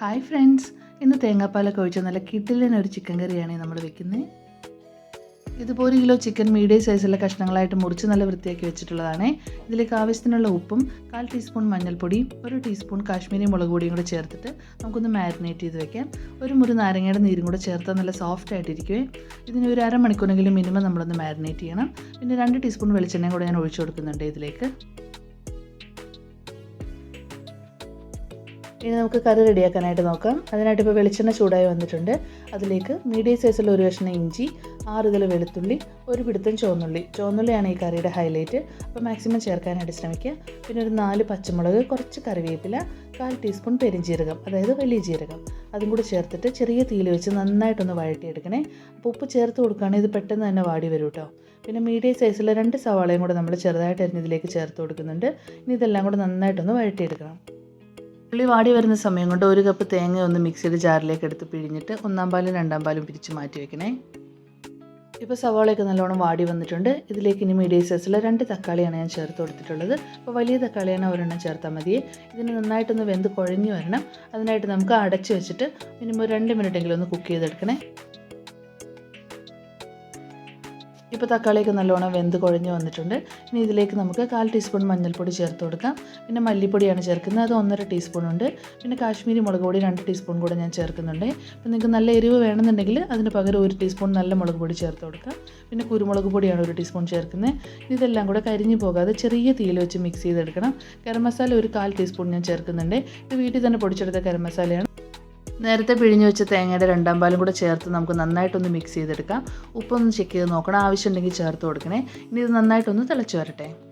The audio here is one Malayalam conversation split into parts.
Hi friends. ഇന്ന് തേങ്ങാപ്പാലൊക്കെ ഒഴിച്ച നല്ല കിഡിലിന് ഒരു ചിക്കൻ കറിയാണ് നമ്മൾ വെക്കുന്നത് ഇതിപ്പോൾ ഒരു കിലോ ചിക്കൻ മീഡിയം സൈസിലെ കഷ്ണങ്ങളായിട്ട് മുറിച്ച് നല്ല വൃത്തിയാക്കി വെച്ചിട്ടുള്ളതാണ്. ഇതിലേക്ക് ആവശ്യത്തിനുള്ള ഉപ്പും കാൽ ടീസ്പൂൺ മഞ്ഞൾപ്പൊടി ഒരു ടീസ്പൂൺ കാശ്മീരി മുളക് പൊടിയും കൂടെ ചേർത്തിട്ട് നമുക്കൊന്ന് മാരിനേറ്റ് ചെയ്ത് വെക്കാം. ഒരു മുറി നാരങ്ങയുടെ നീരും കൂടെ ചേർത്താൽ നല്ല സോഫ്റ്റ് ആയിട്ടിരിക്കുവേ. ഇതിന് ഒരു അരമണിക്കൂറെങ്കിലും മിനിമം നമ്മളൊന്ന് മാരിനേറ്റ് ചെയ്യണം. പിന്നെ രണ്ട് ടീസ്പൂൺ വെളിച്ചെണ്ണയും കൂടെ ഞാൻ ഒഴിച്ചു കൊടുക്കുന്നുണ്ട് ഇതിലേക്ക്. ഇനി നമുക്ക് കറി റെഡിയാക്കാനായിട്ട് നോക്കാം. അതിനായിട്ട് ഇപ്പോൾ വെളിച്ചെണ്ണ ചൂടായി വന്നിട്ടുണ്ട്. അതിലേക്ക് മീഡിയം സൈസിലുള്ള ഒരു കഷ്ണം ഇഞ്ചി ആറ് ഇതിൽ വെളുത്തുള്ളി ഒരു പിടുത്തം ചുവന്നുള്ളി. ചുവന്നുള്ളിയാണ് ഈ കറിയുടെ ഹൈലൈറ്റ് അപ്പോൾ മാക്സിമം ചേർക്കാനായിട്ട് ശ്രമിക്കുക. പിന്നെ ഒരു നാല് പച്ചമുളക് കുറച്ച് കറിവേപ്പില കാൽ ടീസ്പൂൺ പെരിഞ്ജീരകം അതായത് വലിയ ജീരകം. അതും കൂടി ചേർത്തിട്ട് ചെറിയ തീയിൽ വെച്ച് നന്നായിട്ടൊന്ന് വഴട്ടിയെടുക്കണേ അപ്പോൾ ഉപ്പ് ചേർത്ത് കൊടുക്കുകയാണെങ്കിൽ ഇത് പെട്ടെന്ന് തന്നെ വാടി വരും കേട്ടോ പിന്നെ മീഡിയം സൈസിലെ രണ്ട് സവാളയും കൂടെ നമ്മൾ ചെറുതായിട്ട് അരിഞ്ഞതിലേക്ക് ചേർത്ത് കൊടുക്കുന്നുണ്ട്. ഇനി ഇതെല്ലാം കൂടെ നന്നായിട്ടൊന്ന് വഴറ്റിയെടുക്കണം. ഉള്ളി വാടി വരുന്ന സമയം കൊണ്ട് ഒരു കപ്പ് തേങ്ങ ഒന്ന് മിക്സിയുടെ ജാറിലേക്ക് എടുത്ത് പിഴിഞ്ഞിട്ട് ഒന്നാം പാലും രണ്ടാം പാലും പിരിച്ച് മാറ്റി വെക്കണേ. ഇപ്പോൾ സവാളയൊക്കെ നല്ലോണം വാടി വന്നിട്ടുണ്ട്. ഇതിലേക്ക് ഇനി മീഡിയം സൈസിലെ രണ്ട് തക്കാളിയാണ് ഞാൻ ചേർത്ത് കൊടുത്തിട്ടുള്ളത്. അപ്പോൾ വലിയ തക്കാളിയാണ് ഒരെണ്ണം ചേർത്താൽ മതി. ഇതിന് നന്നായിട്ടൊന്ന് വെന്ത് കുഴഞ്ഞു വരണം. അതിനായിട്ട് നമുക്ക് അടച്ച് വെച്ചിട്ട് മിനിമം രണ്ട് മിനിറ്റെങ്കിലും ഒന്ന് കുക്ക് ചെയ്തെടുക്കണേ. ഇപ്പോൾ തക്കാളിയൊക്കെ നല്ലോണം വെന്ത് കുഴഞ്ഞ് വന്നിട്ടുണ്ട്. ഇനി ഇതിലേക്ക് നമുക്ക് കാൽ ടീസ്പൂൺ മഞ്ഞൾപ്പൊടി ചേർത്ത് കൊടുക്കാം. പിന്നെ മല്ലിപ്പൊടിയാണ് ചേർക്കുന്നത്. അത് ഒന്നര ടീസ്പൂൺ ഉണ്ട് പിന്നെ കാശ്മീരി മുളക് പൊടി രണ്ട് ടീസ്പൂൺ കൂടെ ഞാൻ ചേർക്കുന്നുണ്ട്. അപ്പോൾ നിങ്ങൾക്ക് നല്ല എരിവ് വേണമെന്നുണ്ടെങ്കിൽ അതിന് പകരം ഒരു ടീസ്പൂൺ നല്ല മുളക് പൊടി ചേർത്ത് കൊടുക്കാം. പിന്നെ കുരുമുളക് പൊടിയാണ് ഒരു ടീസ്പൂൺ ചേർക്കുന്നത്. ഇതെല്ലാം കൂടെ കരിഞ്ഞു പോകാതെ ചെറിയ തീയിൽ വെച്ച് മിക്സ് ചെയ്തെടുക്കണം. ഗരം മസാല ഒരു കാൽ ടീസ്പൂൺ ഞാൻ ചേർക്കുന്നുണ്ട്. ഇത് വീട്ടിൽ തന്നെ പൊടിച്ചെടുത്ത ഗരം മസാലയാണ്. നേരത്തെ പിഴിഞ്ഞ് വെച്ച തേങ്ങയുടെ രണ്ടാം പാലും കൂടെ ചേർത്ത് നമുക്ക് നന്നായിട്ടൊന്ന് മിക്സ് ചെയ്തെടുക്കാം. ഉപ്പൊന്ന് ചെക്ക് ചെയ്ത് നോക്കണം. ആവശ്യമുണ്ടെങ്കിൽ ചേർത്ത് കൊടുക്കണേ. ഇനി ഇത് നന്നായിട്ടൊന്ന് തിളച്ച് വരട്ടെ.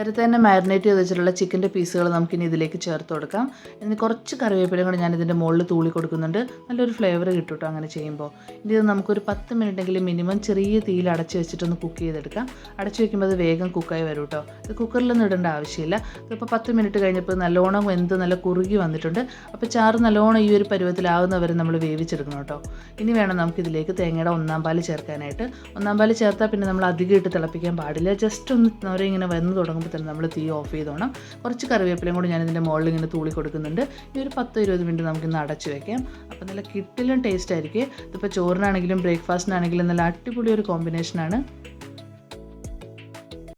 നേരത്തെ തന്നെ മാരിനേറ്റ് ചെയ്ത് വെച്ചിട്ടുള്ള ചിക്കന്റെ പീസുകൾ നമുക്കിനി ഇതിലേക്ക് ചേർത്ത് കൊടുക്കാം. ഇനി കുറച്ച് കറിവേപ്പിലയും കൂടെ ഞാൻ ഇതിന്റെ മുകളിൽ തൂളി കൊടുക്കുന്നുണ്ട്. നല്ലൊരു ഫ്ലേവർ കിട്ടും കേട്ടോ അങ്ങനെ ചെയ്യുമ്പോൾ ഇനി ഇത് നമുക്കൊരു പത്ത് മിനിറ്റെങ്കിലും മിനിമം ചെറിയ തീയിൽ അടച്ച് വെച്ചിട്ടൊന്ന് കുക്ക് ചെയ്തെടുക്കാം. അടച്ച് വെക്കുമ്പോൾ അത് വേഗം കുക്കായി വരും കേട്ടോ ഇത് കുക്കറിലൊന്നും ഇടേണ്ട ആവശ്യമില്ല. ഇതിപ്പോൾ പത്ത് മിനിറ്റ് കഴിഞ്ഞപ്പോൾ നല്ലോണം വെന്ത് നല്ല കുറുകി വന്നിട്ടുണ്ട്. അപ്പോൾ ചാറ് നല്ലോണം ഈ ഒരു പരുവത്തിലാവുന്നവരെ നമ്മൾ വേവിച്ചെടുക്കണം കേട്ടോ. ഇനി വേണം നമുക്കിതിലേക്ക് തേങ്ങയുടെ ഒന്നാം പാൽ ചേർക്കാനായിട്ട്. ഒന്നാം പാൽ ചേർത്താൽ പിന്നെ നമ്മൾ അധികം ഇട്ട് തിളപ്പിക്കാൻ പാടില്ല. ജസ്റ്റ് ഒന്ന് അവരെ ഇങ്ങനെ വന്ന് തുടങ്ങുമ്പോൾ തന്നെ നമ്മൾ തീ ഓഫ് ചെയ്തോണം. കുറച്ച് കറിവേപ്പിലയും കൂടി ഞാനിതിന്റെ മുകളിൽ ഇങ്ങനെ തൂളി കൊടുക്കുന്നുണ്ട്. ഈ ഒരു പത്ത് ഇരുപത് മിനിറ്റ് നമുക്കിന്ന് അടച്ച് വെക്കാം. അപ്പോൾ നല്ല കിട്ടിലും ടേസ്റ്റ് ആയിരിക്കും. ഇതിപ്പോൾ ചോറിനാണെങ്കിലും ബ്രേക്ക്ഫാസ്റ്റിനാണെങ്കിലും നല്ല അടിപൊളി ഒരു കോമ്പിനേഷനാണ്